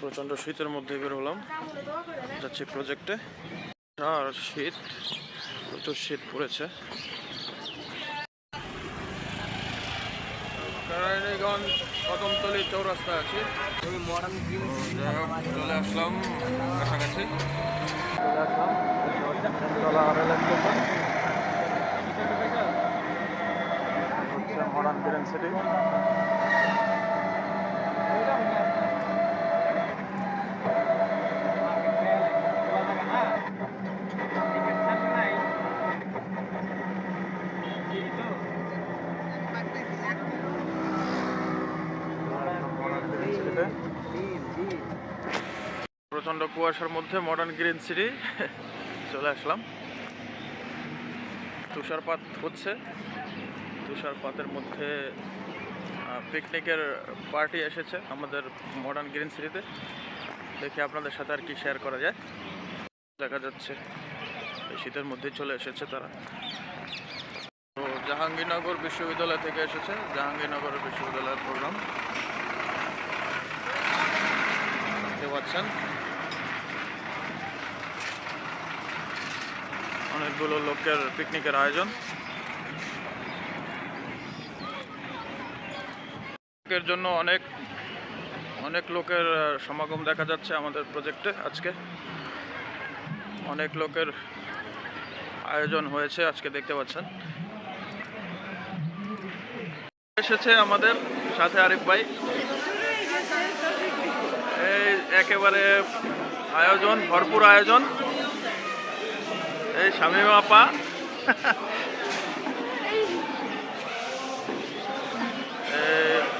প্রচণ্ড শীতের মধ্যে বের হলাম। যাচ্ছি প্রজেক্টে আর শীত প্রচুর শীত পড়েছে। নারায়ণগঞ্জ কদমতলি চৌরাস্তা আছি। যাই হোক, চলে আসলাম। কাছাকাছি। চলে আসলাম মডার্ন গ্রিন সিটি। প্রচণ্ড কুয়াশার মধ্যে মডার্ন গ্রিন সিটি চলে আসলাম। তুষারপাত হচ্ছে। তুষারপাতের মধ্যে পিকনিকের পার্টি এসেছে আমাদের মডার্ন গ্রিন সিটিতে দেখি আপনাদের সাথে আর কি শেয়ার করা যায়। দেখা যাচ্ছে শীতের মধ্যে চলে এসেছে তারা। তো জাহাঙ্গীরনগর বিশ্ববিদ্যালয় থেকে এসেছে। জাহাঙ্গীরনগর বিশ্ববিদ্যালয়ের প্রোগ্রাম দেখতে পাচ্ছেন। অনেকগুলো লোকের পিকনিকের আয়োজন। এর জন্য অনেক অনেক লোকের সমাগম দেখা যাচ্ছে আমাদের প্রজেক্টে আজকে। অনেক লোকের আয়োজন হয়েছে আজকে দেখতে পাচ্ছেন। এসেছে আমাদের সাথে আরিফ ভাই। একেবারে আয়োজন, ভরপুর আয়োজন। এই স্বামী আপা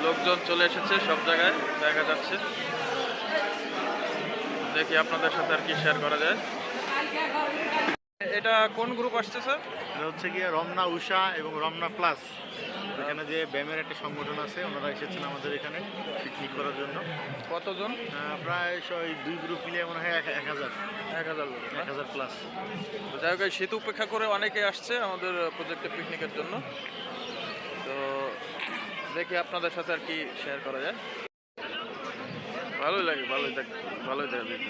লোকজন চলে এসেছে সব জায়গায়, দেখা যাচ্ছে। দেখি আপনাদের সাথে আর কি শেয়ার করা যায়। এটা কোন গ্রুপ আসছে স্যার এটা হচ্ছে গিয়ে রমনা উষা এবং রমনা প্লাস। এখানে যে ব্যায়ামের একটা সংগঠন আছে ওনারা এসেছেন আমাদের এখানে পিকনিক করার জন্য। কতজন? প্রায় ওই দুই গ্রুপ মিলিয়ে মনে হয় এক হাজার। এক হাজার এক হাজার প্লাস যাই হোক শীত উপেক্ষা করে অনেকে আসছে আমাদের প্রজেক্টে পিকনিকের জন্য। তো দেখি আপনাদের সাথে আর কি শেয়ার করা যায়। ভালোই লাগে ভালোই দেখ ভালোই দেখা যায়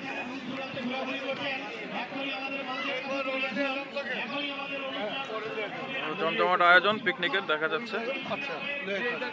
জমজমাট আয়োজন পিকনিকের দেখা যাচ্ছে।